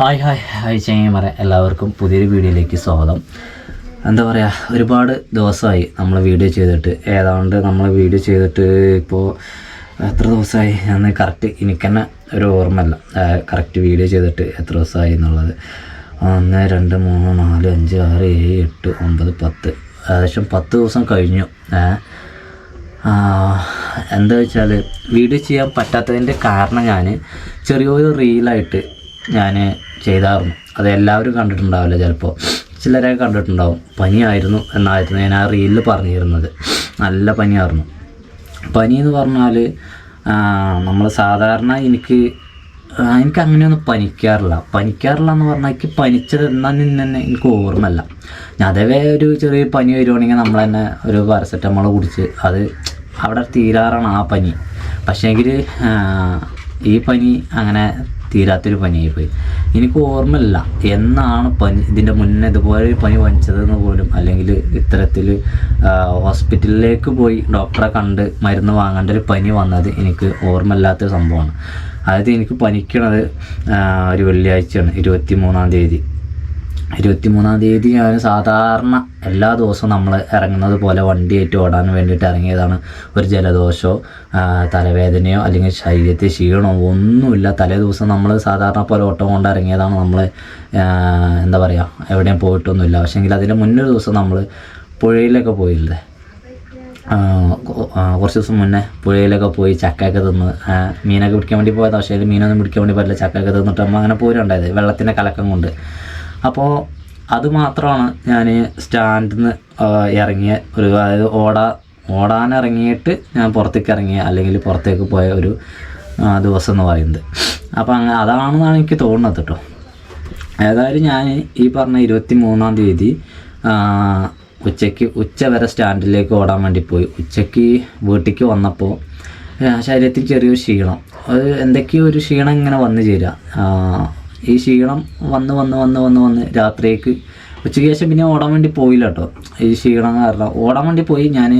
Hi hi. Hi ചേമറ എല്ലാവർക്കും പുതിയൊരു വീഡിയോയിലേക്ക് സ്വാഗതം. എന്താ പറയുക ഒരുപാട് ദിവസമായി നമ്മൾ വീഡിയോ ചെയ്തിട്ട്. ഏതാണ്ട് നമ്മൾ വീഡിയോ ചെയ്തിട്ട് ഇപ്പോൾ എത്ര ദിവസമായി? ഞാൻ കറക്റ്റ് എനിക്ക് തന്നെ ഒരു ഓർമ്മയില്ല. കറക്റ്റ് വീഡിയോ ചെയ്തിട്ട് എത്ര ദിവസമായി എന്നുള്ളത്. ഒന്ന് രണ്ട് മൂന്ന് നാല് അഞ്ച് ആറ് ഏഴ് എട്ട് ഒമ്പത് പത്ത്. ഏകദേശം പത്ത് ദിവസം കഴിഞ്ഞു. എന്താ വെച്ചാൽ വീഡിയോ ചെയ്യാൻ പറ്റാത്തതിന്റെ കാരണം ഞാൻ ചെറിയൊരു റീലായിട്ട് ഞാൻ ചെയ്തായിരുന്നു. അത് എല്ലാവരും കണ്ടിട്ടുണ്ടാവില്ല ചിലപ്പോൾ ചിലരെ കണ്ടിട്ടുണ്ടാവും. പനിയായിരുന്നു എന്നായിരുന്നു ഞാൻ ആ റീലിൽ പറഞ്ഞിരുന്നത്. നല്ല പനിയായിരുന്നു. പനി എന്ന് പറഞ്ഞാൽ നമ്മൾ സാധാരണ എനിക്ക് എനിക്ക് അങ്ങനെയൊന്നും പനിക്കാറില്ല. പനിക്കാറില്ല എന്ന് പറഞ്ഞാൽ എനിക്ക് പനിച്ചത് എന്നാൽ നിന്ന് തന്നെ എനിക്ക് ഓർമ്മല്ല ഞാൻ അതേ ഒരു ചെറിയ പനി വരുവാണെങ്കിൽ നമ്മൾ തന്നെ ഒരു പാരസെറ്റമോൾ കുടിച്ച് അത് അവിടെ തീരാറാണ് ആ പനി. പക്ഷേങ്കിൽ ഈ പനി അങ്ങനെ തീരാത്തൊരു പനിയായി പോയി എനിക്ക് ഓർമ്മയില്ല എന്നാണ് പനി ഇതിന്റെ മുന്നേ ഇതുപോലെ പനി പനിച്ചതെന്ന് പോലും അല്ലെങ്കിൽ ഇത്തരത്തിൽ ഹോസ്പിറ്റലിലേക്ക് പോയി ഡോക്ടറെ കണ്ട് മരുന്ന് വാങ്ങേണ്ട ഒരു പനി വന്നത് എനിക്ക് ഓർമ്മയില്ലാത്തൊരു സംഭവമാണ്. അതായത് എനിക്ക് പനിക്കണത് ഒരു വെള്ളിയാഴ്ചയാണ് ഇരുപത്തി മൂന്നാം തീയതി. ഇരുപത്തി മൂന്നാം തീയതി ഞാൻ സാധാരണ എല്ലാ ദിവസവും നമ്മൾ ഇറങ്ങുന്നത് പോലെ വണ്ടി വണ്ടിയായിട്ട് ഓടാൻ വേണ്ടിയിട്ട് ഇറങ്ങിയതാണ് ഒരു ജലദോഷമോ തലവേദനയോ അല്ലെങ്കിൽ ശരീരത്തിൽ ക്ഷീണമോ ഒന്നുമില്ല. തലേ ദിവസം നമ്മൾ സാധാരണ പോലെ ഓട്ടം കൊണ്ട് ഇറങ്ങിയതാണ് നമ്മൾ എന്താ പറയുക എവിടെയും പോയിട്ടൊന്നുമില്ല. പക്ഷേങ്കിൽ അതിന്റെ മുന്നൊരു ദിവസം നമ്മൾ പുഴയിലൊക്കെ പോയില്ലേ? കുറച്ച് ദിവസം മുന്നേ പുഴയിലൊക്കെ പോയി ചക്കയൊക്കെ തിന്ന് മീനൊക്കെ പിടിക്കാൻ വേണ്ടി പോയത്. പക്ഷേ മീനൊന്നും പിടിക്കാൻ വേണ്ടി പറ്റില്ല. ചക്കയൊക്കെ തിന്നിട്ട് നമ്മൾ അങ്ങനെ പോരുണ്ടായത് വെള്ളത്തിന്റെ കലക്കം കൊണ്ട്. അപ്പോൾ അത് മാത്രമാണ് ഞാൻ സ്റ്റാൻഡിൽ നിന്ന് ഇറങ്ങിയ ഒരു അതായത് ഓടാ ഓടാനിറങ്ങിയിട്ട് ഞാൻ പുറത്തേക്ക് ഇറങ്ങിയ അല്ലെങ്കിൽ പുറത്തേക്ക് പോയ ഒരു ദിവസം എന്ന് പറയുന്നത്. അപ്പോൾ അങ്ങനെ അതാണെന്നാണ് എനിക്ക് തോന്നുന്നത് കേട്ടോ ഏതായാലും ഞാൻ ഈ പറഞ്ഞ ഇരുപത്തി മൂന്നാം തീയതി ഉച്ചയ്ക്ക് ഉച്ച വരെ സ്റ്റാൻഡിലേക്ക് ഓടാൻ വേണ്ടി പോയി. ഉച്ചയ്ക്ക് വീട്ടിലേക്ക് വന്നപ്പോൾ ശരീരത്തിൽ ചെറിയൊരു ക്ഷീണം. അത് എന്തൊക്കെയോ ഒരു ക്ഷീണം ഇങ്ങനെ വന്നു ചേരുക ഈ ക്ഷീണം വന്ന് വന്ന് വന്ന് വന്ന് വന്ന് രാത്രിക്ക്. ഉച്ചയ്ക്ക് ശേഷം പിന്നെ ഓടാൻ വേണ്ടി പോയില്ല കേട്ടോ ഈ ക്ഷീണം കാരണം ഓടാൻ വേണ്ടി പോയി. ഞാൻ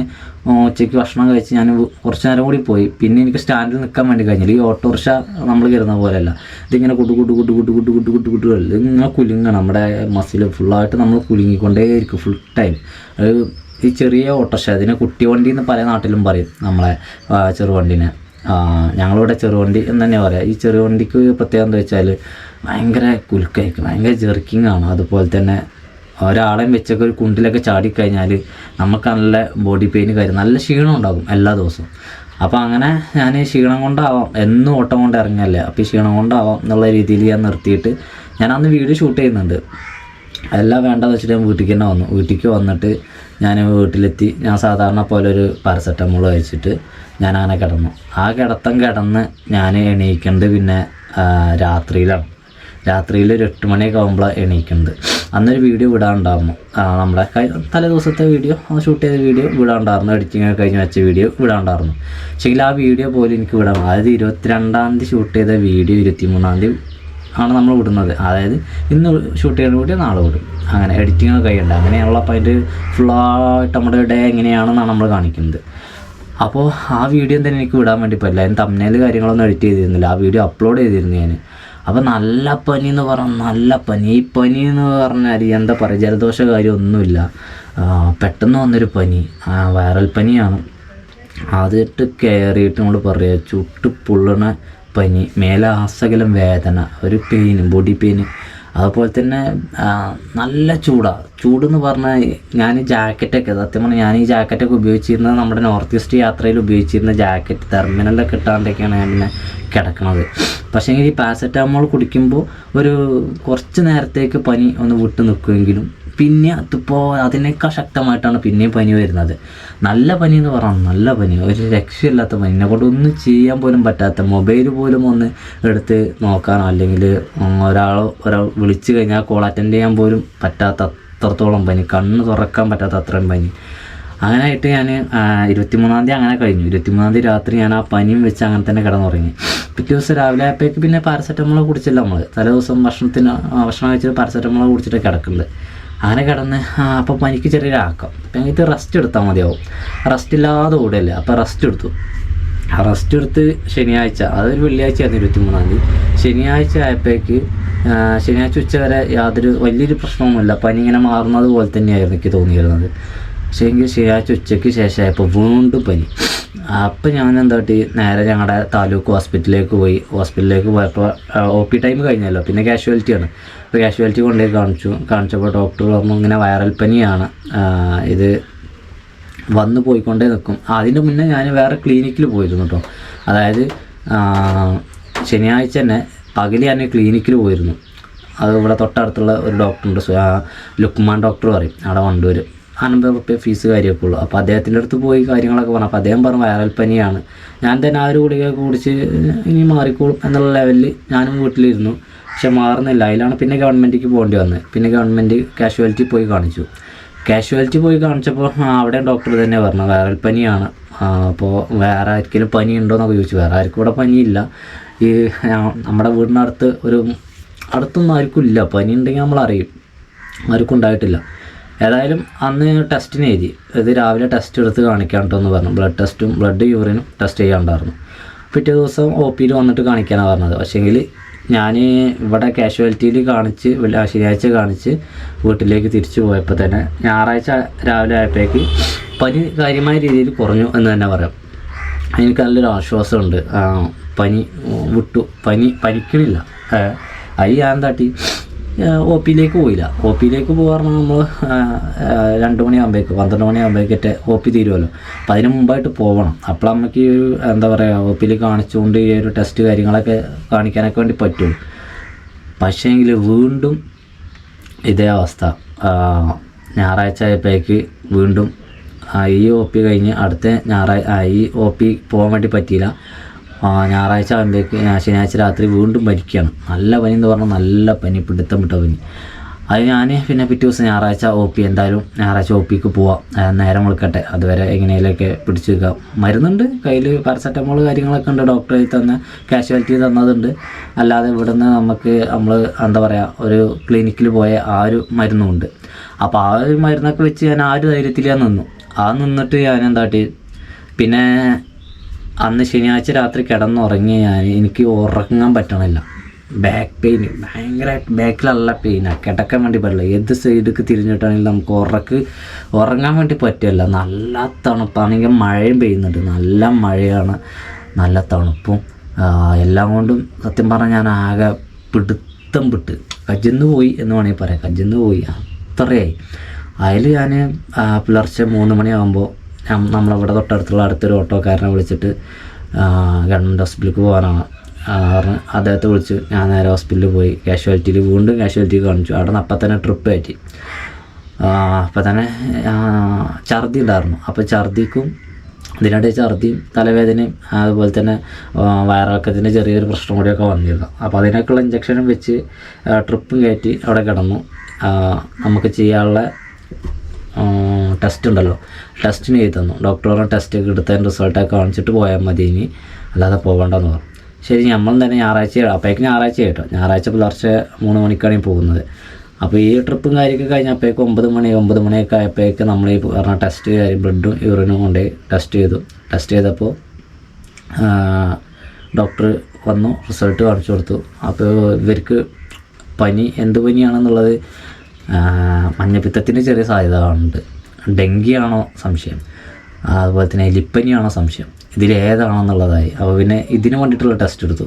ഉച്ചയ്ക്ക് ഭക്ഷണം കഴിച്ച് ഞാൻ കുറച്ച് നേരം കൂടി പോയി. പിന്നെ എനിക്ക് സ്റ്റാൻഡിൽ നിൽക്കാൻ വേണ്ടി കഴിഞ്ഞില്ല. ഈ ഓട്ടോറിക്ഷ നമ്മൾ കയറുന്ന പോലെയല്ല. ഇതിങ്ങനെ കുട്ടു കുട്ടു കുട്ടു കുട്ടു കുട്ടു കുട്ടു കുട്ടു കുട്ടു. ഇതിങ്ങനെ കുലുങ്ങണം. നമ്മുടെ മസിൽ ഫുള്ളായിട്ട് നമ്മൾ കുലുങ്ങിക്കൊണ്ടേയിരിക്കും ഫുൾ ടൈം അത് ഈ ചെറിയ ഓട്ടോറിക്ഷ അതിനെ കുട്ടി വണ്ടി എന്ന് പല നാട്ടിലും പറയും നമ്മളെ ചെറുവണ്ടിനെ. ഞങ്ങളിവിടെ ചെറുവണ്ടി എന്ന് തന്നെ പറയാം. ഈ ചെറുവണ്ടിക്ക് പ്രത്യേകം എന്താ വെച്ചാൽ ഭയങ്കര കുലുക്കായിരിക്കും. ഭയങ്കര ജെർക്കിങ് ആണ്. അതുപോലെ തന്നെ ഒരാളെയും വെച്ചൊക്കെ ഒരു കുണ്ടിലൊക്കെ ചാടിക്കഴിഞ്ഞാൽ നമുക്ക് നല്ല ബോഡി പെയിൻ കാര്യം നല്ല ക്ഷീണം ഉണ്ടാകും എല്ലാ ദിവസവും. അപ്പോൾ അങ്ങനെ ഞാൻ ക്ഷീണം കൊണ്ടാവാം. എന്നും ഓട്ടം കൊണ്ട് ഇറങ്ങിയല്ലേ അപ്പോൾ ഈ ക്ഷീണം കൊണ്ടാവാം എന്നുള്ള രീതിയിൽ ഞാൻ നിർത്തിയിട്ട് ഞാൻ അന്ന് വീഡിയോ ഷൂട്ട് ചെയ്യുന്നുണ്ട്. എല്ലാം വേണ്ടെന്ന് വെച്ചിട്ട് ഞാൻ വീട്ടിലേക്ക് തന്നെ വന്നു. വീട്ടിലേക്ക് വന്നിട്ട് ഞാൻ വീട്ടിലെത്തി. ഞാൻ സാധാരണ പോലെ ഒരു പാരസെറ്റമോൾ കഴിച്ചിട്ട് ഞാൻ അങ്ങനെ കിടന്നു. ആ കിടത്തം കിടന്ന് ഞാൻ എണീക്കേണ്ടത് പിന്നെ രാത്രിയിലാണ്. രാത്രിയിൽ ഒരു എട്ട് മണിയൊക്കെ ആകുമ്പോഴാണ് എണീക്കുന്നത്. അന്നൊരു വീഡിയോ വിടാനുണ്ടായിരുന്നു നമ്മുടെ തലേ ദിവസത്തെ വീഡിയോ ഷൂട്ട് ചെയ്ത വീഡിയോ വിടാണ്ടായിരുന്നു. എഡിറ്റിംഗ് ഒക്കെ കഴിഞ്ഞ് വെച്ച വീഡിയോ വിടാണ്ടായിരുന്നു. പക്ഷേങ്കിൽ ആ വീഡിയോ പോലും എനിക്ക് വിടാം അതായത് ഇരുപത്തിരണ്ടാം തീയതി ഷൂട്ട് ചെയ്ത വീഡിയോ ഇരുപത്തിമൂന്നാം തീയതി ആണ് നമ്മൾ വിടുന്നത്. അതായത് ഇന്ന് ഷൂട്ട് ചെയ്യുന്ന വീഡിയോ നാളെ വിടും. അങ്ങനെ എഡിറ്റിംഗ് ഒക്കെ കഴിയണ്ട. അങ്ങനെയുള്ള അപ്പോൾ അതിന്റെ ഫുള്ളായിട്ട് നമ്മുടെ ഡേ എങ്ങനെയാണെന്നാണ് നമ്മൾ കാണിക്കുന്നത്. അപ്പോൾ ആ വീഡിയോ തന്നെ എനിക്ക് വിടാൻ വേണ്ടി പറ്റില്ല. അതിന് തമ്മിൽ കാര്യങ്ങളൊന്നും എഡിറ്റ് ചെയ്തിരുന്നില്ല. ആ വീഡിയോ അപ്ലോഡ് ചെയ്തിരുന്നു ഞാൻ അപ്പോൾ നല്ല പനി എന്ന് പറഞ്ഞാൽ നല്ല പനി. ഈ പനി എന്ന് പറഞ്ഞാൽ എന്താ പറയുക ജലദോഷ കാര്യം ഒന്നുമില്ല. പെട്ടെന്ന് വന്നൊരു പനി. വൈറൽ പനിയാണ്. ആദ്യമായിട്ട് കയറിയിട്ട് നമ്മൾ പറയുക ചുട്ട് പൊള്ളണ പനി. മേലാസകലം വേദന. ഒരു പെയിൻ ബോഡി പെയിന് അതുപോലെ തന്നെ നല്ല ചൂടാണ് ചൂടെന്ന് പറഞ്ഞാൽ ഞാൻ ജാക്കറ്റൊക്കെ സത്യം പറഞ്ഞാൽ ഞാൻ ഈ ജാക്കറ്റൊക്കെ ഉപയോഗിച്ചിരുന്നത് നമ്മുടെ നോർത്ത് ഈസ്റ്റ് യാത്രയിൽ ഉപയോഗിച്ചിരുന്ന ജാക്കറ്റ് ടെർമിനലൊക്കെ ഇട്ടാണ്ടൊക്കെയാണ് ഞാൻ പിന്നെ കിടക്കുന്നത് പക്ഷേ ഈ പാരസെറ്റാമോൾ കുടിക്കുമ്പോൾ ഒരു കുറച്ച് നേരത്തേക്ക് പനി ഒന്ന് വിട്ട് നിൽക്കുമെങ്കിലും പിന്നെ അതിപ്പോൾ അതിനേക്കാൾ ശക്തമായിട്ടാണ് പിന്നെയും പനി വരുന്നത്. നല്ല പനി എന്ന് പറഞ്ഞാൽ നല്ല പനി. ഒരു രക്ഷയില്ലാത്ത പനി. എന്നെ കൊണ്ട് ഒന്നും ചെയ്യാൻ പോലും പറ്റാത്ത മൊബൈൽ പോലും ഒന്ന് എടുത്ത് നോക്കാനോ അല്ലെങ്കിൽ ഒരാൾ ഒരാൾ വിളിച്ചു കഴിഞ്ഞാൽ കോൾ അറ്റൻഡ് ചെയ്യാൻ പോലും പറ്റാത്ത അത്രത്തോളം പനി. കണ്ണ് തുറക്കാൻ പറ്റാത്ത അത്രയും പനി. അങ്ങനെ ആയിട്ട് ഞാൻ ഇരുപത്തിമൂന്നാം തീയതി അങ്ങനെ കഴിഞ്ഞു. ഇരുപത്തിമൂന്നാം തീയതി രാത്രി ഞാൻ ആ പനിയും വെച്ച് അങ്ങനെ തന്നെ കിടന്നുറങ്ങി. പിറ്റേ ദിവസം രാവിലെ ആയപ്പോഴേക്ക് പിന്നെ പാരസെറ്റമോൾ കുടിച്ചില്ല നമ്മൾ തലേ ദിവസം ഭക്ഷണത്തിന് ഭക്ഷണം കഴിച്ചിട്ട് പാരസെറ്റമോൾ കുടിച്ചിട്ട് കിടക്കുന്നത് അങ്ങനെ കിടന്ന് അപ്പോൾ പനിക്ക് ചെറിയൊരാക്കം അപ്പം ഞങ്ങൾക്ക് റെസ്റ്റ് എടുത്താൽ മതിയാവും. റെസ്റ്റ് ഇല്ലാതെ ഓടില്ല അപ്പോൾ റെസ്റ്റ് എടുത്തു. റെസ്റ്റ് എടുത്ത് ശനിയാഴ്ച അതൊരു വെള്ളിയാഴ്ച ആയിരുന്നു ഇരുപത്തിമൂന്നാം തീയതി. ശനിയാഴ്ച ആയപ്പോഴേക്ക് ശനിയാഴ്ച ഉച്ച വരെ യാതൊരു വലിയൊരു പ്രശ്നമൊന്നുമില്ല. പനി ഇങ്ങനെ മാറുന്നത് പോലെ തന്നെയായിരുന്നു എനിക്ക് തോന്നിയിരുന്നത്. പക്ഷേ ശനിയാഴ്ച ഉച്ചയ്ക്ക് ശേഷമായപ്പോൾ വീണ്ടും പനി. അപ്പം ഞാൻ എന്താട്ടി നേരെ ഞങ്ങളുടെ താലൂക്ക് ഹോസ്പിറ്റലിലേക്ക് പോയി. ഹോസ്പിറ്റലിലേക്ക് പോയപ്പോൾ ഒ പി ടൈം കഴിഞ്ഞല്ലോ. പിന്നെ കാഷ്വാലിറ്റിയാണ് അപ്പോൾ കാഷ്വാലിറ്റി കൊണ്ടുപോയി കാണിച്ചു. കാണിച്ചപ്പോൾ ഡോക്ടർ പറഞ്ഞു ഇങ്ങനെ വൈറൽ പനിയാണ്. ഇത് വന്ന് പോയിക്കൊണ്ടേ നിൽക്കും അതിന്റെ മുന്നേ ഞാൻ വേറെ ക്ലിനിക്കിൽ പോയിരുന്നു കേട്ടോ അതായത് ശനിയാഴ്ച തന്നെ പകൽ ഞാൻ ക്ലിനിക്കിൽ പോയിരുന്നു. അത് ഇവിടെ തൊട്ടടുത്തുള്ള ഒരു ഡോക്ടറുണ്ട് ലുക്മാൻ ഡോക്ടർ പറയും അവിടെ വണ്ടൂർ അൻപത് റുപ്യ ഫീസ് കാര്യമൊക്കെ ഉള്ളൂ. അപ്പോൾ അദ്ദേഹത്തിന്റെ അടുത്ത് പോയി കാര്യങ്ങളൊക്കെ പറഞ്ഞു. അപ്പോൾ അദ്ദേഹം പറഞ്ഞു വൈറൽ പനിയാണ്. ഞാൻ തന്നെ ആ ഒരു ഗുളികയൊക്കെ കുടിച്ച് ഇനി മാറിക്കോളും എന്നുള്ള ലെവലിൽ ഞാനും വീട്ടിലിരുന്നു. പക്ഷെ മാറുന്നില്ല. അതിലാണ് പിന്നെ ഗവൺമെന്റിക്ക് പോകേണ്ടി വന്നത്. പിന്നെ ഗവൺമെന്റ് കാഷ്വാലിറ്റി പോയി കാണിച്ചു. കാഷ്വാലിറ്റി പോയി കാണിച്ചപ്പോൾ അവിടെ ഡോക്ടർ തന്നെ പറഞ്ഞു വൈറൽ പനിയാണ്. അപ്പോൾ വേറെ ആർക്കെങ്കിലും പനി ഉണ്ടോ എന്നൊക്കെ ചോദിച്ചു. വേറെ ആർക്കും ഇവിടെ പനിയില്ല. ഈ നമ്മുടെ വീടിനടുത്ത് ഒരു അടുത്തൊന്നും ആർക്കും ഇല്ല. പനി ഉണ്ടെങ്കിൽ നമ്മൾ അറിയും ആർക്കും ഉണ്ടായിട്ടില്ല. ഏതായാലും അന്ന് ടെസ്റ്റിന് എഴുതി. ഇത് രാവിലെ ടെസ്റ്റ് എടുത്ത് കാണിക്കാൻ കേട്ടോ എന്ന് പറഞ്ഞു ബ്ലഡ് ടെസ്റ്റും ബ്ലഡ് യൂറിനും ടെസ്റ്റ് ചെയ്യാണ്ടായിരുന്നു പിറ്റേ ദിവസം ഒ പിയിൽ വന്നിട്ട് കാണിക്കാനാണ് പറഞ്ഞത്. പക്ഷേങ്കിൽ ഞാൻ ഇവിടെ കാഷ്വാലിറ്റിയിൽ കാണിച്ച് ശനിയാഴ്ച കാണിച്ച് വീട്ടിലേക്ക് തിരിച്ചു പോയപ്പോൾ തന്നെ ഞായറാഴ്ച രാവിലെ ആയപ്പോഴേക്ക് പനി കാര്യമായ രീതിയിൽ കുറഞ്ഞു എന്ന് തന്നെ പറയാം. എനിക്ക് നല്ലൊരു ആശ്വാസമുണ്ട്. പനി വിട്ടു. പനി പനിക്കണില്ല. അയ്യാൻ തട്ടി. ഒ പിയിലേക്ക് പോയില്ല. ഒ പിയിലേക്ക് പോകാറുണ്ട് നമ്മൾ രണ്ട് മണിയാകുമ്പോഴേക്ക് പന്ത്രണ്ട് മണിയാകുമ്പോഴേക്കൊക്കെ ഒ പി തീരുമല്ലോ അപ്പം അതിന് മുമ്പായിട്ട് പോകണം അപ്പോൾ നമുക്ക് ഈ ഒരു എന്താ പറയുക ഒ പിയിൽ കാണിച്ചുകൊണ്ട് ഈ ഒരു ടെസ്റ്റ് കാര്യങ്ങളൊക്കെ കാണിക്കാനൊക്കെ വേണ്ടി പറ്റുള്ളൂ. പക്ഷേങ്കിൽ വീണ്ടും ഇതേ അവസ്ഥ. ഞായറാഴ്ച ആയപ്പോഴേക്ക് വീണ്ടും ഈ ഒ പി കഴിഞ്ഞ് അടുത്ത ഞായറാഴ്ച ഈ ഒ പി പോകാൻ വേണ്ടി പറ്റിയില്ല. ഞായറാഴ്ച ആകുമ്പോഴേക്ക് ശനിയാഴ്ച രാത്രി വീണ്ടും പനിക്കുകയാണ് നല്ല പനി എന്ന് പറഞ്ഞാൽ നല്ല പനി പിടുത്തം വിട്ട പനി. അത് ഞാൻ പിന്നെ പിറ്റേ ദിവസം ഞായറാഴ്ച ഒ പി എന്തായാലും ഞായറാഴ്ച ഒ പിക്ക് പോവാം. നേരം വിളിക്കട്ടെ. അതുവരെ എങ്ങനെയൊക്കെ പിടിച്ചു വെക്കാം മരുന്നുണ്ട്. കയ്യിൽ പാരസെറ്റമോൾ കാര്യങ്ങളൊക്കെ ഉണ്ട്. ഡോക്ടറെ തന്ന കാഷ്വാലിറ്റി തന്നതുണ്ട്. അല്ലാതെ ഇവിടുന്ന് നമുക്ക് നമ്മൾ എന്താ പറയുക ഒരു ക്ലിനിക്കിൽ പോയ ആ ഒരു മരുന്നുമുണ്ട്. അപ്പോൾ ആ ഒരു മരുന്നൊക്കെ വെച്ച് ഞാൻ ആ ഒരു ധൈര്യത്തിൽ ഞാൻ നിന്നു. ആ നിന്നിട്ട് ഞാൻ എന്താട്ടി? പിന്നെ അന്ന് ശനിയാഴ്ച രാത്രി കിടന്നുറങ്ങി ഞാൻ എനിക്ക് ഉറങ്ങാൻ പറ്റണില്ല. ബാക്ക് പെയിൻ ഭയങ്കരമായിട്ട് ബാക്കിലുള്ള പെയിനാണ് കിടക്കാൻ വേണ്ടി പറ്റില്ല. ഏത് സൈഡിലേക്ക് തിരിഞ്ഞിട്ടാണെങ്കിലും നമുക്ക് ഉറക്ക് ഉറങ്ങാൻ വേണ്ടി പറ്റില്ല. നല്ല തണുപ്പാണെങ്കിൽ മഴയും പെയ്യുന്നുണ്ട്. നല്ല മഴയാണ്. നല്ല തണുപ്പും എല്ലാം കൊണ്ടും സത്യം പറഞ്ഞാൽ ഞാൻ ആകെ പിടുത്തം പിട്ട്. കജ്ജിന്ന് പോയി എന്ന് വേണമെങ്കിൽ പറയാം. കജ്ജിന്ന് പോയി. അത്രയായി. അതിൽ ഞാൻ പുലർച്ചെ മൂന്ന് മണിയാകുമ്പോൾ നമ്മളിവിടെ തൊട്ടടുത്തുള്ള അടുത്തൊരു ഓട്ടോക്കാരനെ വിളിച്ചിട്ട് ഗവൺമെന്റ് ഹോസ്പിറ്റലിലേക്ക് പോകാനാണ്. പറഞ്ഞ് അദ്ദേഹത്തെ വിളിച്ച് ഞാൻ നേരെ ഹോസ്പിറ്റലിൽ പോയി. കാഷ്വാലിറ്റിയിൽ വീണ്ടും കാഷ്വാലിറ്റി കാണിച്ചു. അവിടെ നിന്ന് അപ്പം തന്നെ ട്രിപ്പ് കയറ്റി അപ്പം തന്നെ ഛർദി ഉണ്ടായിരുന്നു. അപ്പോൾ ഛർദിക്കും ഇതിനിടെ ഛർദിയും തലവേദനയും അതുപോലെ തന്നെ വയറിളക്കത്തിന്റെ ചെറിയൊരു പ്രശ്നം കൂടിയൊക്കെ വന്നിരുന്നു. അപ്പോൾ അതിനൊക്കെയുള്ള ഇഞ്ചക്ഷനും വെച്ച് ട്രിപ്പും കയറ്റി അവിടെ കിടന്നു. നമുക്ക് ചെയ്യാനുള്ള ടെസ്റ്റ് ഉണ്ടല്ലോ. ടെസ്റ്റിന് എഴുതി തന്നു. ഡോക്ടർ പറഞ്ഞ ടെസ്റ്റൊക്കെ എടുത്തതിന്റെ റിസൾട്ടൊക്കെ കാണിച്ചിട്ട് പോയാൽ മതി ഇനി. അല്ലാതെ പോകണ്ടെന്ന് പറഞ്ഞു. ശരി നമ്മൾ തന്നെ ഞായറാഴ്ച അപ്പോഴേക്ക് ഞായറാഴ്ച കേട്ടോ. ഞായറാഴ്ച പുലർച്ചെ മൂന്ന് മണിക്കാണ് ഈ പോകുന്നത്. അപ്പോൾ ഈ ട്രിപ്പും കാര്യമൊക്കെ കഴിഞ്ഞപ്പോഴേക്ക് ഒമ്പത് മണി ഒമ്പത് മണിയൊക്കെ ആയപ്പോഴേക്ക് നമ്മൾ ഈ പറഞ്ഞ ടെസ്റ്റ് കാര്യം ബ്ലഡും യൂറിനും കൊണ്ട് ടെസ്റ്റ് ചെയ്തു. ടെസ്റ്റ് ചെയ്തപ്പോൾ ഡോക്ടർ വന്നു റിസൾട്ട് കാണിച്ചു കൊടുത്തു. അപ്പോൾ ഇവർക്ക് പനി എന്ത് പനിയാണെന്നുള്ളത് മഞ്ഞപ്പിത്തത്തിന് ചെറിയ സാധ്യത കാണുന്നുണ്ട് ഡെങ്കിയാണോ സംശയം? അതുപോലെ തന്നെ എലിപ്പനിയാണോ സംശയം? ഇതിലേതാണെന്നുള്ളതായി അപ്പോൾ പിന്നെ ഇതിന് വേണ്ടിയിട്ടുള്ള ടെസ്റ്റ് എടുത്തു.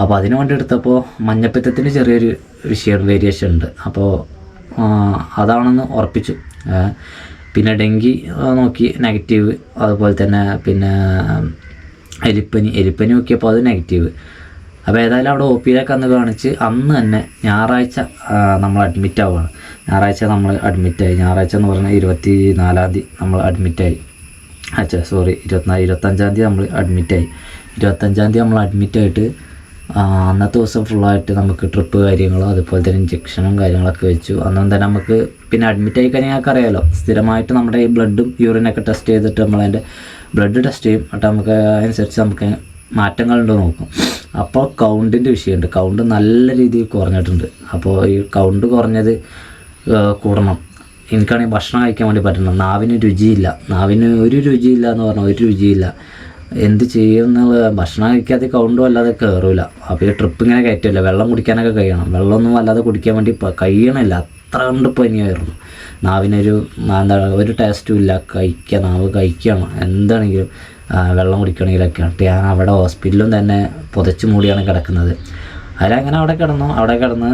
അപ്പോൾ അതിന് വേണ്ടി എടുത്തപ്പോൾ മഞ്ഞപ്പിത്തത്തിന് ചെറിയൊരു വിഷയം വേരിയേഷൻ ഉണ്ട്. അപ്പോൾ അതാണെന്ന് ഉറപ്പിച്ചു. പിന്നെ ഡെങ്കി നോക്കി നെഗറ്റീവ് അതുപോലെ തന്നെ പിന്നെ എലിപ്പനി എലിപ്പനി നോക്കിയപ്പോൾ അത് നെഗറ്റീവ് അപ്പോൾ ഏതായാലും അവിടെ ഒ പിയിലേക്ക് അന്ന് കാണിച്ച് അന്ന് തന്നെ ഞായറാഴ്ച നമ്മൾ അഡ്മിറ്റ് ആവുകയാണ്. ഞായറാഴ്ച നമ്മൾ അഡ്മിറ്റായി ഞായറാഴ്ച എന്ന് പറഞ്ഞാൽ ഇരുപത്തി നാലാം തീയതി നമ്മൾ അഡ്മിറ്റായി അച്ഛാ സോറി ഇരുപത്തിനാല് ഇരുപത്തഞ്ചാം തീയതി നമ്മൾ അഡ്മിറ്റായി ഇരുപത്തഞ്ചാം തീയതി നമ്മൾ അഡ്മിറ്റായിട്ട് അന്നത്തെ ദിവസം ഫുള്ളായിട്ട് നമുക്ക് ട്രിപ്പ് കാര്യങ്ങളും അതുപോലെ തന്നെ ഇഞ്ചക്ഷനും കാര്യങ്ങളൊക്കെ വെച്ചു. അന്നും തന്നെ നമുക്ക് പിന്നെ അഡ്മിറ്റ് ആയി കഴിഞ്ഞാൽ ഞങ്ങൾക്ക് അറിയാമല്ലോ സ്ഥിരമായിട്ട് നമ്മുടെ ഈ ബ്ലഡും യൂറിനൊക്കെ ടെസ്റ്റ് ചെയ്തിട്ട് നമ്മളതിന്റെ ബ്ലഡ് ടെസ്റ്റ് ചെയ്യും. എന്നിട്ട് നമുക്ക് അതനുസരിച്ച് നമുക്ക് മാറ്റങ്ങളുണ്ടോ നോക്കും. അപ്പോൾ കൗണ്ടിന്റെ വിഷയമുണ്ട്. കൗണ്ട് നല്ല രീതിയിൽ കുറഞ്ഞിട്ടുണ്ട്. അപ്പോൾ ഈ കൗണ്ട് കുറഞ്ഞത് കൂടണം. എനിക്കാണെങ്കിൽ ഭക്ഷണം കഴിക്കാൻ വേണ്ടി പറ്റണം. നാവിന് രുചിയില്ല. നാവിന് ഒരു രുചിയില്ല എന്ന് പറഞ്ഞാൽ ഒരു രുചിയില്ല. എന്ത് ചെയ്യും എന്നുള്ള ഭക്ഷണം കഴിക്കാതെ കൗണ്ടും അല്ലാതെ കയറൂല അപ്പോൾ ഈ ട്രിപ്പ് ഇങ്ങനെ കയറ്റില്ല? വെള്ളം കുടിക്കാനൊക്കെ കഴിയണം. വെള്ളമൊന്നും അല്ലാതെ കുടിക്കാൻ വേണ്ടി കഴിയണില്ല. അത്ര കണ്ട് പനിയായിരുന്നു. നാവിനൊരു എന്താ ഒരു ടേസ്റ്റും ഇല്ല. കഴിക്കുക നാവ് കഴിക്കണം. എന്താണെങ്കിലും വെള്ളം കുടിക്കണമെങ്കിലൊക്കെ എന്നിട്ട് ഞാൻ അവിടെ ഹോസ്പിറ്റലും തന്നെ പുതച്ച് മൂടിയാണ് കിടക്കുന്നത്. അതിലങ്ങനെ അവിടെ കിടന്നു. അവിടെ കിടന്ന്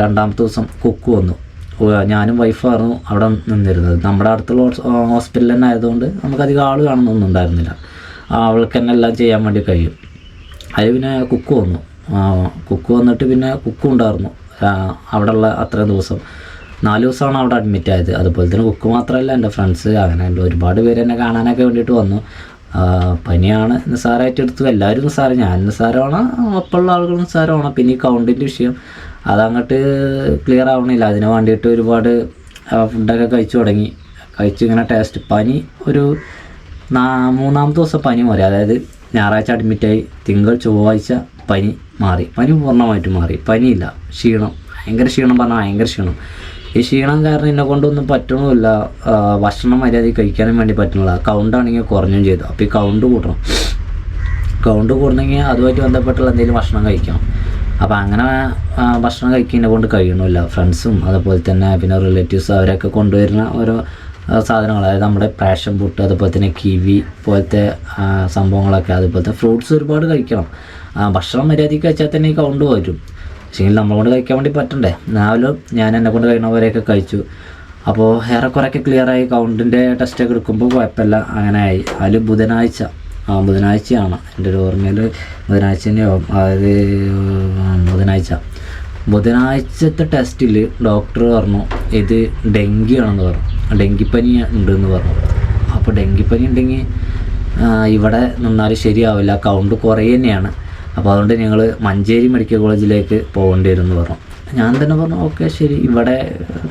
രണ്ടാമത്തെ ദിവസം കുക്ക് വന്നു. ഞാനും വൈഫായിരുന്നു അവിടെ നിന്നിരുന്നത്. നമ്മുടെ അടുത്തുള്ള ഹോസ്പിറ്റൽ തന്നെ ആയതുകൊണ്ട് നമുക്കധികം ആൾ കാണുന്നൊന്നും ഉണ്ടായിരുന്നില്ല. അവൾക്ക് തന്നെ എല്ലാം ചെയ്യാൻ വേണ്ടി കഴിയും. അതിൽ പിന്നെ കുക്ക് വന്നു. കുക്ക് വന്നിട്ട് പിന്നെ കുക്കും ഉണ്ടായിരുന്നു. അവിടെയുള്ള അത്രയും ദിവസം. നാല് ദിവസമാണ് അവിടെ അഡ്മിറ്റ് ആയത്. അതുപോലെ തന്നെ കുക്ക് മാത്രമല്ല എന്റെ ഫ്രണ്ട്സ് അങ്ങനെ ഒരുപാട് പേര് എന്നെ കാണാനൊക്കെ വേണ്ടിയിട്ട് വന്നു. പനിയാണ് നിസ്സാരമായിട്ട് എടുത്തു. എല്ലാവരും നിസ്സാരം. ഞാൻ നിസ്സാരമാണ് ഒപ്പമുള്ള ആളുകൾ നിസ്സാരമാണ്. പിന്നെ ഈ കൗണ്ടിന്റെ വിഷയം. അതങ്ങോട്ട് ക്ലിയർ ആവണില്ല. അതിന് വേണ്ടിയിട്ട് ഒരുപാട് ഫുഡൊക്കെ കഴിച്ചു തുടങ്ങി. കഴിച്ച് ഇങ്ങനെ ടേസ്റ്റ് പനി ഒരു നാ മൂന്നാമത്തെ ദിവസം പനി മാറി. അതായത് ഞായറാഴ്ച അഡ്മിറ്റായി തിങ്കൾ ചൊവ്വാഴ്ച പനി മാറി. പനി പൂർണമായിട്ട് മാറി. പനിയില്ല. ക്ഷീണം. ഭയങ്കര ക്ഷീണം പറഞ്ഞാൽ ഭയങ്കര ക്ഷീണം. ഈ ക്ഷീണം കാരണം എന്നെ കൊണ്ടൊന്നും പറ്റണമില്ല. ഭക്ഷണം മര്യാദയ്ക്ക് കഴിക്കാനും വേണ്ടി പറ്റണില്ല കൗണ്ടാണെങ്കിൽ കുറഞ്ഞും ചെയ്തു. അപ്പോൾ ഈ കൗണ്ട് കൂട്ടണം. കൗണ്ട് കൂടണമെങ്കിൽ അതുമായിട്ട് ബന്ധപ്പെട്ടുള്ള എന്തെങ്കിലും ഭക്ഷണം കഴിക്കണം. അപ്പോൾ അങ്ങനെ ഭക്ഷണം കഴിക്കുന്നതിനെ കൊണ്ട് കഴിയണമില്ല ഫ്രണ്ട്സും അതുപോലെ തന്നെ പിന്നെ റിലേറ്റീവ്സ് അവരൊക്കെ കൊണ്ടുവരുന്ന ഓരോ സാധനങ്ങൾ. അതായത് നമ്മുടെ പാഷൻ ഫ്രൂട്ട് അതുപോലെ തന്നെ കിവി പോലത്തെ സംഭവങ്ങളൊക്കെ. അതുപോലത്തെ ഫ്രൂട്ട്സ് ഒരുപാട് കഴിക്കണം. ഭക്ഷണം മര്യാദയ്ക്ക് കഴിച്ചാൽ തന്നെ ഈ കൗണ്ട് വരും. പക്ഷേ കൊണ്ട് കഴിക്കാൻ വേണ്ടി പറ്റണ്ടേ? എന്നാലും ഞാൻ എന്നെ കൊണ്ട് കഴിയണവരെയൊക്കെ കഴിച്ചു. അപ്പോൾ ഏറെക്കുറെയൊക്കെ ക്ലിയറായി കൗണ്ടിന്റെ ടെസ്റ്റൊക്കെ എടുക്കുമ്പോൾ കുഴപ്പമില്ല. അങ്ങനെ ആയി. അതിൽ ബുധനാഴ്ച ആ ബുധനാഴ്ചയാണ്. എന്റെ ഒരു ഓർമ്മയിൽ ബുധനാഴ്ച തന്നെ അതായത് ബുധനാഴ്ച. ബുധനാഴ്ചത്തെ ടെസ്റ്റിൽ ഡോക്ടർ പറഞ്ഞു ഇത് ഡെങ്കി ആണെന്ന് പറഞ്ഞു. ഡെങ്കിപ്പനി ഉണ്ടെന്ന് പറഞ്ഞു. അപ്പോൾ ഡെങ്കിപ്പനി ഉണ്ടെങ്കിൽ ഇവിടെ നിന്നാൽ ശരിയാവില്ല. കൗണ്ട് കുറേ തന്നെയാണ്. അപ്പോൾ അതുകൊണ്ട് ഞങ്ങൾ മഞ്ചേരി മെഡിക്കൽ കോളേജിലേക്ക് പോകേണ്ടി വരും എന്ന് പറഞ്ഞു. ഞാൻ തന്നെ പറഞ്ഞു ഓക്കെ ശരി. ഇവിടെ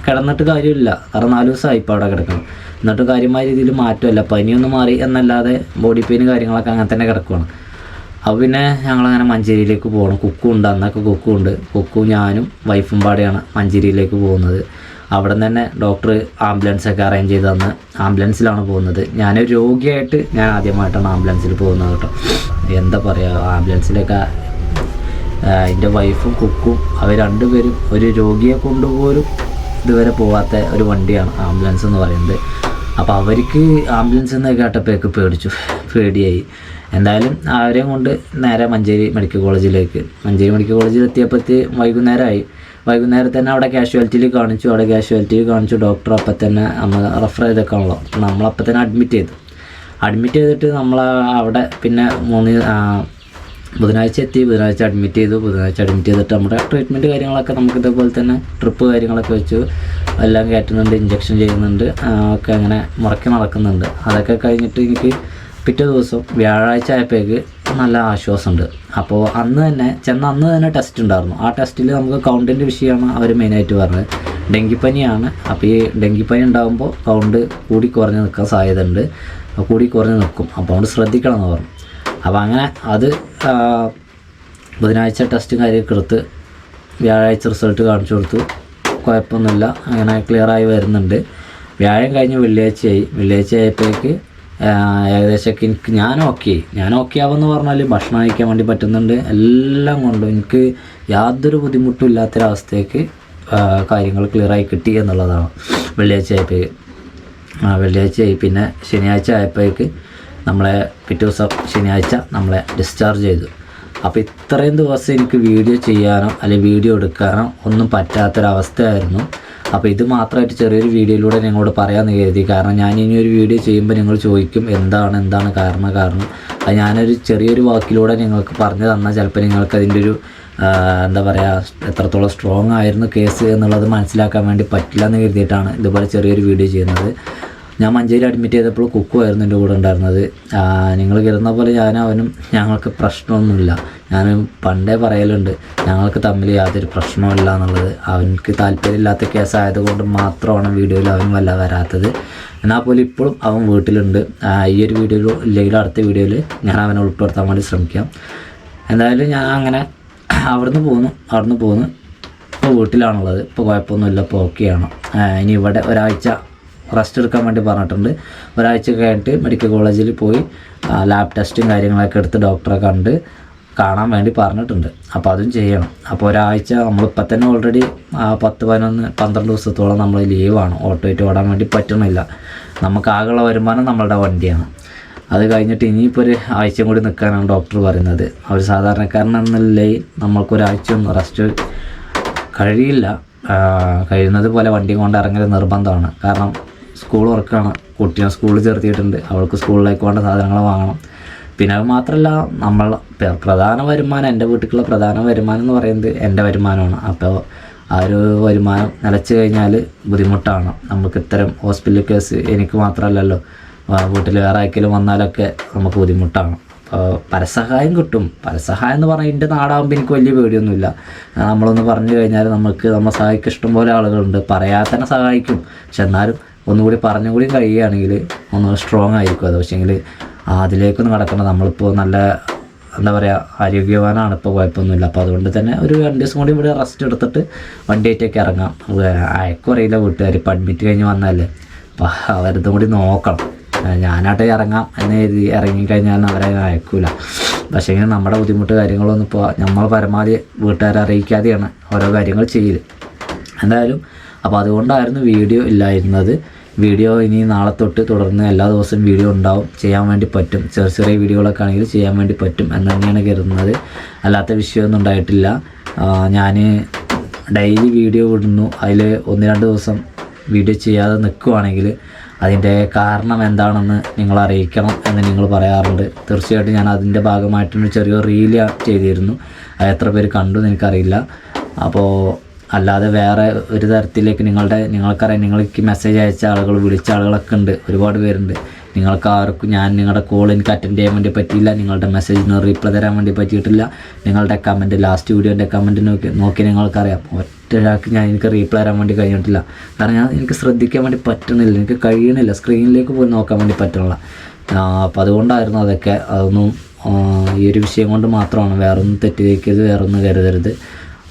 കിടന്നിട്ട് കാര്യമില്ല. കാരണം നാല് ദിവസമായി ഇപ്പോൾ അവിടെ കിടക്കണം എന്നിട്ട് കാര്യമായ രീതിയിൽ മാറ്റമല്ല. പനിയൊന്നും മാറി എന്നല്ലാതെ ബോഡി പെയിൻ കാര്യങ്ങളൊക്കെ അങ്ങനെ തന്നെ കിടക്കുകയാണ് അപ്പോൾ പിന്നെ ഞങ്ങളങ്ങനെ മഞ്ചേരിയിലേക്ക് പോകണം. കുക്കും ഉണ്ട്. അന്നൊക്കെ കുക്കും ഉണ്ട്. കുക്കും ഞാനും വൈഫും പാടെയാണ് മഞ്ചേരിയിലേക്ക് പോകുന്നത്. അവിടെ നിന്ന് തന്നെ ഡോക്ടർ ആംബുലൻസൊക്കെ അറേഞ്ച് ചെയ്ത് തന്ന് ആംബുലൻസിലാണ് പോകുന്നത്. ഞാനൊരു രോഗിയായിട്ട് ഞാൻ ആദ്യമായിട്ടാണ് ആംബുലൻസിൽ പോകുന്നത് കേട്ടോ. എന്താ പറയുക ആംബുലൻസിലൊക്കെ എന്റെ വൈഫും കുക്കും അവർ രണ്ടുപേരും ഒരു രോഗിയെ കൊണ്ടുപോലും ഇതുവരെ പോവാത്ത ഒരു വണ്ടിയാണ് ആംബുലൻസ് എന്ന് പറയുന്നത്. അപ്പോൾ അവർക്ക് ആംബുലൻസ് എന്ന് കേട്ടപ്പോഴേക്ക് പേടിച്ചു പേടിയായി. എന്തായാലും അവരെയും കൊണ്ട് നേരെ മഞ്ചേരി മെഡിക്കൽ കോളേജിലേക്ക് മഞ്ചേരി മെഡിക്കൽ കോളേജിൽ എത്തിയപ്പോഴത്തെ വൈകുന്നേരമായി. വൈകുന്നേരം തന്നെ അവിടെ കാഷ്വാലിറ്റിയിൽ കാണിച്ചു അവിടെ കാഷ്വാലിറ്റിയിൽ കാണിച്ചു. ഡോക്ടർ അപ്പം തന്നെ നമ്മൾ റെഫർ ചെയ്തൊക്കെയാണല്ലോ നമ്മളപ്പം തന്നെ അഡ്മിറ്റ് ചെയ്തു. അഡ്മിറ്റ് ചെയ്തിട്ട് നമ്മൾ അവിടെ പിന്നെ മൂന്ന് ബുധനാഴ്ച എത്തി ബുധനാഴ്ച അഡ്മിറ്റ് ചെയ്തു ബുധനാഴ്ച അഡ്മിറ്റ് ചെയ്തിട്ട് നമ്മുടെ ട്രീറ്റ്മെന്റ് കാര്യങ്ങളൊക്കെ നമുക്ക് ഇതേപോലെ തന്നെ ട്രിപ്പ് കാര്യങ്ങളൊക്കെ വെച്ചു. എല്ലാം കയറ്റുന്നുണ്ട് ഇഞ്ചക്ഷൻ ചെയ്യുന്നുണ്ട് ഒക്കെ അങ്ങനെ മുറക്കി നടക്കുന്നുണ്ട്. അതൊക്കെ കഴിഞ്ഞിട്ട് എനിക്ക് പിറ്റേ ദിവസം വ്യാഴാഴ്ച ആയപ്പോഴേക്ക് നല്ല ആശ്വാസമുണ്ട്. അപ്പോൾ അന്ന് തന്നെ ചെന്ന അന്ന് തന്നെ ടെസ്റ്റ് ഉണ്ടായിരുന്നു. ആ ടെസ്റ്റിൽ നമുക്ക് കൗണ്ടിന്റെ വിഷയമാണ് അവർ മെയിനായിട്ട് പറഞ്ഞത്. ഡെങ്കിപ്പനിയാണ്. അപ്പോൾ ഈ ഡെങ്കിപ്പനി ഉണ്ടാകുമ്പോൾ കൗണ്ട് കൂടി കുറഞ്ഞ് നിൽക്കാൻ സാധ്യതയുണ്ട്. കൂടി കുറഞ്ഞ് നിൽക്കും. അപ്പോൾ അതുകൊണ്ട് ശ്രദ്ധിക്കണം എന്ന് പറഞ്ഞു. അപ്പോൾ അങ്ങനെ അത് ബുധനാഴ്ച ടെസ്റ്റും കാര്യമൊക്കെ എടുത്ത് വ്യാഴാഴ്ച റിസൾട്ട് കാണിച്ചു കൊടുത്തു. കുഴപ്പമൊന്നുമില്ല. അങ്ങനെ ക്ലിയറായി വരുന്നുണ്ട്. വ്യാഴം കഴിഞ്ഞ് വെള്ളിയാഴ്ചയായി. വെള്ളിയാഴ്ച ആയപ്പോഴേക്ക് ആ, ഏകദേശമൊക്കെ എനിക്ക് ഞാൻ ഓക്കെ ഞാൻ ഓക്കെ ആവുമെന്ന് പറഞ്ഞാൽ ഭക്ഷണം കഴിക്കാൻ വേണ്ടി പറ്റുന്നുണ്ട്. എല്ലാം കൊണ്ടും എനിക്ക് യാതൊരു ബുദ്ധിമുട്ടും ഇല്ലാത്തൊരവസ്ഥയ്ക്ക് കാര്യങ്ങൾ ക്ലിയറായി കിട്ടി എന്നുള്ളതാണ്. വെള്ളിയാഴ്ച ആയപ്പോഴേക്ക് വെള്ളിയാഴ്ചയായി. പിന്നെ ശനിയാഴ്ച ആയപ്പോഴേക്ക് നമ്മളെ പിറ്റേ ദിവസം ശനിയാഴ്ച നമ്മളെ ഡിസ്ചാർജ് ചെയ്തു. അപ്പോൾ ഇത്രയും ദിവസം എനിക്ക് വീഡിയോ ചെയ്യാനോ അല്ലെങ്കിൽ വീഡിയോ എടുക്കാനോ ഒന്നും പറ്റാത്തൊരവസ്ഥയായിരുന്നു. അപ്പോൾ ഇത് മാത്രമായിട്ട് ചെറിയൊരു വീഡിയോയിലൂടെ നിങ്ങളോട് പറയാമെന്ന് കരുതി. കാരണം ഞാൻ ഇനി ഒരു വീഡിയോ ചെയ്യുമ്പോൾ നിങ്ങൾ ചോദിക്കും എന്താണ് എന്താണ് കാരണം കാരണം. അത് ഞാനൊരു ചെറിയൊരു വാക്കിലൂടെ നിങ്ങൾക്ക് പറഞ്ഞു തന്നാൽ ചിലപ്പോൾ നിങ്ങൾക്ക് അതിന്റെ ഒരു എന്താ പറയുക എത്രത്തോളം സ്ട്രോങ് ആയിരുന്നു കേസ് എന്നുള്ളത് മനസ്സിലാക്കാൻ വേണ്ടി പറ്റില്ല എന്ന് കരുതിയിട്ടാണ് ഇതുപോലെ ചെറിയൊരു വീഡിയോ ചെയ്യുന്നത്. ഞാൻ മഞ്ചേരി അഡ്മിറ്റ് ചെയ്തപ്പോൾ കുക്കുമായിരുന്നു എന്റെ കൂടെ ഉണ്ടായിരുന്നത്. നിങ്ങൾ കരുതുന്ന പോലെ ഞാൻ അവനും ഞങ്ങൾക്ക് പ്രശ്നമൊന്നുമില്ല. ഞാൻ പണ്ടേ പറയലുണ്ട് ഞങ്ങൾക്ക് തമ്മിൽ യാതൊരു പ്രശ്നമില്ല എന്നുള്ളത്. അവനക്ക് താല്പര്യമില്ലാത്ത കേസായതുകൊണ്ട് മാത്രമാണ് വീഡിയോയിൽ അവൻ വല്ല വരാത്തത്. എന്നാൽ പോലും ഇപ്പോഴും അവൻ വീട്ടിലുണ്ട്. ഈ ഒരു വീഡിയോ ഇല്ലെങ്കിൽ അടുത്ത വീഡിയോയിൽ ഞാൻ അവനെ ഉൾപ്പെടുത്താൻ വേണ്ടി ശ്രമിക്കാം. എന്തായാലും ഞാൻ അങ്ങനെ അവിടുന്ന് പോന്നു അവിടുന്ന് പോന്നു. ഇപ്പോൾ വീട്ടിലാണുള്ളത്. ഇപ്പോൾ കുഴപ്പമൊന്നുമില്ല ഇപ്പോൾ ഓക്കെയാണ് ഇനി ഇവിടെ ഒരാഴ്ച റെസ്റ്റ് എടുക്കാൻ വേണ്ടി പറഞ്ഞിട്ടുണ്ട്. ഒരാഴ്ച കഴിഞ്ഞിട്ട് മെഡിക്കൽ കോളേജിൽ പോയി ലാബ് ടെസ്റ്റും കാര്യങ്ങളൊക്കെ എടുത്ത് ഡോക്ടറെ കണ്ട് കാണാൻ വേണ്ടി പറഞ്ഞിട്ടുണ്ട്. അപ്പോൾ അതും ചെയ്യണം. അപ്പോൾ ഒരാഴ്ച നമ്മളിപ്പോൾ തന്നെ ഓൾറെഡി പത്ത് പതിനൊന്ന് പന്ത്രണ്ട് ദിവസത്തോളം നമ്മൾ ലീവാണ് ഓട്ടോയിട്ട് ഓടാൻ വേണ്ടി പറ്റണില്ല. നമുക്ക് ആകെയുള്ള വരുമാനം നമ്മളുടെ വണ്ടിയാണ്. അത് കഴിഞ്ഞിട്ട് ഇനിയിപ്പോൾ ഒരു ആഴ്ചയും കൂടി നിൽക്കാനാണ് ഡോക്ടർ പറയുന്നത്. അവർ സാധാരണക്കാരൻ എന്നല്ലേ ഒന്ന് റെസ്റ്റ് കഴിയില്ല. കഴിയുന്നത് പോലെ വണ്ടി കൊണ്ട് ഇറങ്ങൽ നിർബന്ധമാണ്. കാരണം സ്കൂൾ വർക്കാണ്. കുട്ടിയെ സ്കൂളിൽ ചേർത്തിയിട്ടുണ്ട്. അവൾക്ക് സ്കൂളിലേക്ക് വേണ്ട സാധനങ്ങൾ വാങ്ങണം. പിന്നെ അത് മാത്രമല്ല നമ്മൾ പ്ര- പ്രധാന വരുമാനം എന്റെ വീട്ടിലുള്ള പ്രധാന വരുമാനം എന്ന് പറയുന്നത് എന്റെ വരുമാനമാണ്. അപ്പോൾ ആ ഒരു വരുമാനം നിലച്ച് കഴിഞ്ഞാൽ ബുദ്ധിമുട്ടാണ്. നമുക്ക് ഇത്തരം ഹോസ്പിറ്റൽ കേസ് എനിക്ക് മാത്രമല്ലല്ലോ വീട്ടിൽ വേറെ ആർക്കെങ്കിലും വന്നാലൊക്കെ നമുക്ക് ബുദ്ധിമുട്ടാണ്. അപ്പോൾ പരസഹായം കിട്ടും. പരസഹായം എന്ന് പറഞ്ഞാൽ എന്റെ നാടാകുമ്പോൾ എനിക്ക് വലിയ പേടിയൊന്നുമില്ല. നമ്മളൊന്ന് പറഞ്ഞു കഴിഞ്ഞാൽ നമുക്ക് നമ്മളെ സഹായിക്കും ഇഷ്ടംപോലെ ആളുകളുണ്ട്. പറയാതെ തന്നെ സഹായിക്കും. പക്ഷെ എന്നാലും ഒന്നുകൂടി പറഞ്ഞുകൂടി കഴിയുകയാണെങ്കിൽ ഒന്ന് സ്ട്രോങ് ആയിരിക്കും അത്. പക്ഷേങ്കിൽ അതിലേക്കൊന്നും കടക്കണം നമ്മളിപ്പോൾ നല്ല എന്താ പറയുക ആരോഗ്യവാനാണ്. ഇപ്പോൾ കുഴപ്പമൊന്നുമില്ല. അപ്പോൾ അതുകൊണ്ട് തന്നെ ഒരു രണ്ട് ദിവസം കൂടി ഇവിടെ റെസ്റ്റ് എടുത്തിട്ട് വണ്ടിയായിട്ടൊക്കെ ഇറങ്ങാം. അയക്കും അറിയില്ല വീട്ടുകാർ ഇപ്പം അഡ്മിറ്റ് കഴിഞ്ഞ് വന്നതല്ലേ. അപ്പോൾ അവരതും കൂടി നോക്കണം. ഞാനായിട്ട് ഇറങ്ങാം എന്ന് എഴുതി ഇറങ്ങിക്കഴിഞ്ഞാൽ അവരെ അയക്കൂല. പക്ഷേ ഇങ്ങനെ നമ്മുടെ ബുദ്ധിമുട്ട് കാര്യങ്ങളൊന്നും ഇപ്പോൾ നമ്മൾ പരമാവധി വീട്ടുകാരെ അറിയിക്കാതെയാണ് ഓരോ കാര്യങ്ങൾ ചെയ്യൽ എന്തായാലും അപ്പോൾ അതുകൊണ്ടായിരുന്നു വീഡിയോ ഇല്ലായിരുന്നത്. വീഡിയോ ഇനി നാളെ തൊട്ട് തുടർന്ന് എല്ലാ ദിവസവും വീഡിയോ ഉണ്ടാവും. ചെയ്യാൻ വേണ്ടി പറ്റും. ചെറിയ ചെറിയ വീഡിയോകളൊക്കെ ആണെങ്കിൽ ചെയ്യാൻ വേണ്ടി പറ്റും എന്ന് തന്നെയാണ് കരുതുന്നത്. അല്ലാത്ത വിഷയമൊന്നും ഉണ്ടായിട്ടില്ല. ഞാൻ ഡെയിലി വീഡിയോ വിടുന്നു അതിൽ ഒന്ന് രണ്ട് ദിവസം വീഡിയോ ചെയ്യാതെ നിൽക്കുവാണെങ്കിൽ അതിന്റെ കാരണം എന്താണെന്ന് നിങ്ങൾ അറിയിക്കണം എന്ന് നിങ്ങൾ പറയാറുണ്ട്. തീർച്ചയായിട്ടും ഞാൻ അതിന്റെ ഭാഗമായിട്ടൊരു ചെറിയ റീൽ ചെയ്തിരുന്നു. അത് എത്ര പേര് കണ്ടു എനിക്കറിയില്ല. അപ്പോൾ അല്ലാതെ വേറെ ഒരു തരത്തിലേക്ക് നിങ്ങളുടെ നിങ്ങൾക്കറിയാം നിങ്ങൾക്ക് മെസ്സേജ് അയച്ച ആളുകൾ വിളിച്ച ആളുകളൊക്കെ ഉണ്ട് ഒരുപാട് പേരുണ്ട്. നിങ്ങൾക്ക് ആർക്കും ഞാൻ നിങ്ങളുടെ കോൾ എനിക്ക് അറ്റൻഡ് ചെയ്യാൻ വേണ്ടി പറ്റിയില്ല നിങ്ങളുടെ മെസ്സേജിന് റീപ്ലൈ തരാൻ വേണ്ടി പറ്റിയിട്ടില്ല. നിങ്ങളുടെ കമന്റ് ലാസ്റ്റ് വീഡിയോന്റെ കമന്റ് നോക്കി നോക്കി നിങ്ങൾക്കറിയാം. ഒറ്റയാൾക്ക് ഞാൻ എനിക്ക് റീപ്ലൈ തരാൻ വേണ്ടി കഴിഞ്ഞിട്ടില്ല. കാരണം ഞാൻ എനിക്ക് ശ്രദ്ധിക്കാൻ വേണ്ടി പറ്റണില്ല എനിക്ക് കഴിയണില്ല സ്ക്രീനിലേക്ക് പോയി നോക്കാൻ വേണ്ടി പറ്റണില്ല അപ്പം അതുകൊണ്ടായിരുന്നു അതൊക്കെ. അതൊന്നും ഈ ഒരു വിഷയം കൊണ്ട് മാത്രമാണ് വേറൊന്നും തെറ്റിദ്ധരിക്കരുത് വേറൊന്നും കരുതരുത്.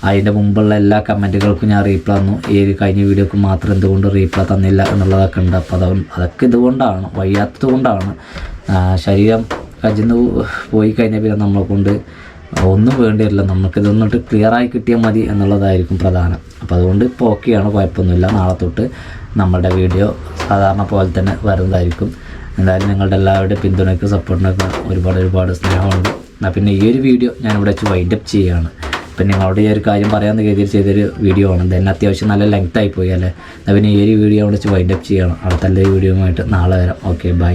അതിന്റെ മുമ്പുള്ള എല്ലാ കമന്റുകൾക്കും ഞാൻ റീപ്ലൈ തന്നു. ഈ കഴിഞ്ഞ വീഡിയോക്ക് മാത്രം എന്തുകൊണ്ട് റീപ്ലൈ തന്നില്ല എന്നുള്ളതൊക്കെ ഉണ്ട്. അപ്പോൾ അത് അതൊക്കെ ഇതുകൊണ്ടാണ് വയ്യാത്തത് കൊണ്ടാണ്. ശരീരം കജിന്ന് പോയി കഴിഞ്ഞാൽ പിന്നെ നമ്മളെ കൊണ്ട് ഒന്നും വേണ്ടി വരില്ല നമുക്ക് ഇതൊന്നിട്ട് ക്ലിയർ ആയി കിട്ടിയാൽ മതി എന്നുള്ളതായിരിക്കും പ്രധാനം. അപ്പോൾ അതുകൊണ്ട് ഇപ്പോൾ ഓക്കെയാണ് കുഴപ്പമൊന്നുമില്ല. നാളെ തൊട്ട് നമ്മുടെ വീഡിയോ സാധാരണ പോലെ തന്നെ വരുന്നതായിരിക്കും. എന്തായാലും നിങ്ങളുടെ എല്ലാവരുടെയും പിന്തുണയ്ക്കും സപ്പോർട്ടിനൊക്കെ ഒരുപാട് ഒരുപാട് സ്നേഹമുണ്ട്. എന്നാൽ പിന്നെ ഈ ഒരു വീഡിയോ ഞാൻ ഇവിടെ വെച്ച് വൈൻഡപ്പ് ചെയ്യുകയാണ്. ഇപ്പം നിങ്ങളോട് ഈ ഒരു കാര്യം പറയാമെന്ന് കരുതി ചെയ്തൊരു വീഡിയോ ആണ്. ദെൻ അത്യാവശ്യം നല്ല ലെങ്ത് പോയി അല്ലേ? പിന്നെ ഈ ഒരു വീഡിയോ അവിടെ വെച്ച് വൈൻഡപ്പ് ചെയ്യണം. അടുത്ത വീഡിയോ ആയിട്ട് നാളെ വരാം. Okay bye